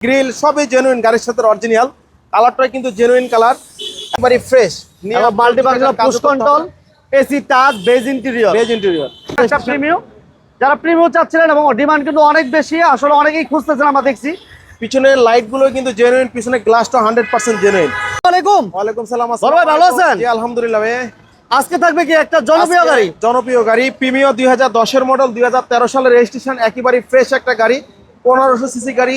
Grill সবই genuine গাড়ির সাথে অরিজিনাল কালারটা কিন্তু জেনুইন কালার একবারে fresh multipurpose push control AC touch beige interior beige interior একটা প্রিমিয়াম যারা প্রিমিয়াম চাচ্ছিলেন এবং ডিমান্ড কিন্তু অনেক বেশি আসলে অনেকেই খুঁজতেছেন আমরা দেখছি। পিছনের লাইটগুলো কিন্তু জেনুইন পিছনে গ্লাসটা হান্ড্রেড পার্সেন্ট জেনুইন ওয়ালাইকুম ওয়ালাইকুম সালাম বড় ভাই, ভালো আছেন? জি আলহামদুলিল্লাহ ভাই। আজকে থাকবে কি একটা জনপ্রিয় গাড়ি? জনপ্রিয় গাড়ি প্রিমিয় দুই হাজার দশের মডেল দুই হাজার তেরো সালের রেজিস্ট্রেশন একেবারে ফ্রেশ একটা গাড়ি পনেরোশো সিসি গাড়ি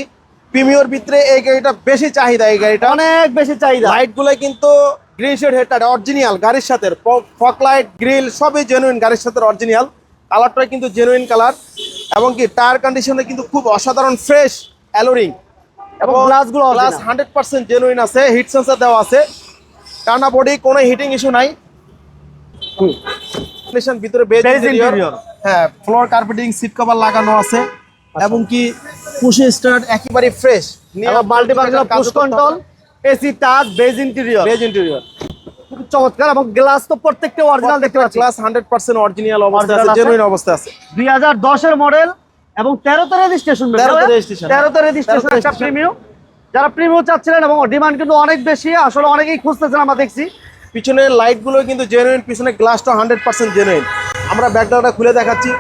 প্রিমিয়র ভিতরে এই গাড়িটা বেশি চাহিদা এই গাড়িটা। অনেক বেশি চাহিদা। লাইটগুলো কিন্তু গ্রিন শেড হেডটা অরিজিনাল গাড়ির সাথে। ফক লাইট গ্রিল সবই জেনুইন গাড়ির সাথে অরিজিনাল কালারটা কিন্তু জেনুইন কালার এবং কি টায়ার কন্ডিশনে কিন্তু খুব অসাধারণ ফ্রেশ অ্যালোরিং এবং গ্লাসগুলো গ্লাস হান্ড্রেড পার্সেন্ট জেনুইন আছে হিট সেন্সার দেওয়া আছে। টানা বডি কোনো হিটিং ইস্যু নাই। ভিতরে। হ্যাঁ ফ্লোর কার্পেটিং সিট কভার লাগানো আছে। এবং কি পুশে স্টার্ট একেবারে fresh push control AC touch beige interior beige interior খুব চমৎকার এবং গ্লাস তো প্রত্যেকটা অরিজিনাল দেখতে পাচ্ছি। ক্লাস হান্ড্রেড পার্সেন্ট অরিজিনাল অবস্থা আছে। আছে? জেনুইন অবস্থা আছে। দুই হাজার মডেল এবং রেজিস্ট্রেশন 13 তে তেরোতে রেজিস্ট্রেশন 13 তে একটা প্রিমিয়াম যারা প্রিমিয়াম চাচ্ছিলেন এবং ডিমান্ড কিন্তু অনেক বেশি আসলে অনেকেই খুঁজতেছেন আমরা দেখছি। পিছনের লাইটগুলো কিন্তু জেনুইন পিছনে গ্লাসটা জেনুইন আমরা ব্যাকডালাটা খুলে দেখাচ্ছি।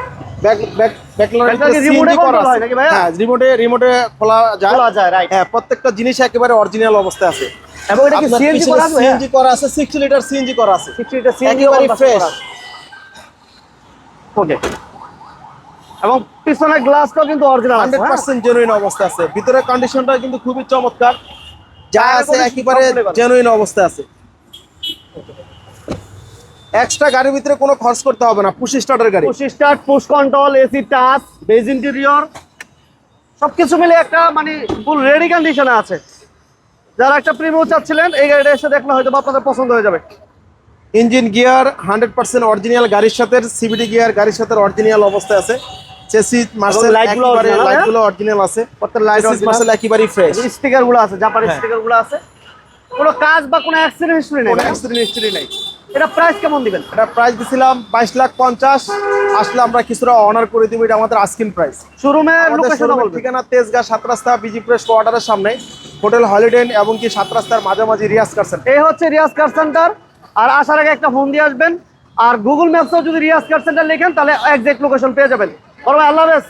ব্যাক হয় নাকি ভাইয়া? রিমোটে রিমোটে খোলা যায়। খোলা যায়, right. প্রত্যেকটা জিনিস একেবারে অরিজিনাল অবস্থায় আছে। এবং এটা কি সিএনজি করা আছে? সিএনজি করা আছে 60 লিটার সিএনজি করা আছে। সিএনজি একেবারে ফ্রেশ ওকে এবং পিছনের গ্লাসটাও কিন্তু অরিজিনাল আছে হ্যাঁ? জেনুইন অবস্থা আছে। ভিতরে কন্ডিশনটা কিন্তু খুবই চমৎকার। যা আছে একেবারে জেনুইন অবস্থায় আছে। এক্সট্রা গাড়ির ভিতরে কোনো খরচ করতে হবে না পুশ স্টার্টার গাড়ি। Push start push control AC touch beige interior সবকিছু মিলে একটা মানে ফুল রেডি কন্ডিশনে আছে। যারা একটা প্রিমিয়াম চাচ্ছিলেন এই গাড়িটা এসে দেখলে হয়তো আপনাদের পছন্দ হয়ে যাবে। Engine gear hundred percent original গাড়ির সাথে সিবিডি গিয়ার গাড়ির সাথে অরিজিনাল অবস্থায় আছে। চেসি মার্সেল light গুলো লাইট হ্যাঁ? গুলো অরিজিনাল আছে। প্রত্যেক লাইট মার্সেল একেবারে ফ্রেশ স্টিকারগুলো আছে জাপানি হ্যাঁ। স্টিকারগুলো আছে। কোনো কাজ বা কোনো অ্যাক্সিডেন্ট হিস্ট্রি নেই কোনো অ্যাক্সিডেন্ট হিস্টরি নাই। এটা প্রাইস কেমন দিবেন? এটা প্রাইস দিছিলাম বাইশ লাখ পঞ্চাশ। আসলে আমরা কিছুটা অনার করে দিব এটা আমাদের আস্কিন প্রাইস শোরুমের ঠিকানা তেজগাঁ সাত রাস্তা বিজি প্রেস কোয়ার্টারের সামনে হোটেল হলিডে এবং কি সাত রাস্তার মাঝামাঝি রিয়াজ কারসেন এই হচ্ছে রিয়াজ কার সেন্টার। আর আসার আগে একটা ফোন দিয়ে আসবেন। আর গুগল ম্যাপসেও যদি রিয়াজ কার সেন্টার লেখেন তাহলে একজ্যাক্ট লোকেশন পেয়ে যাবেন। বড় ভাই আল্লাহ হাফেজ।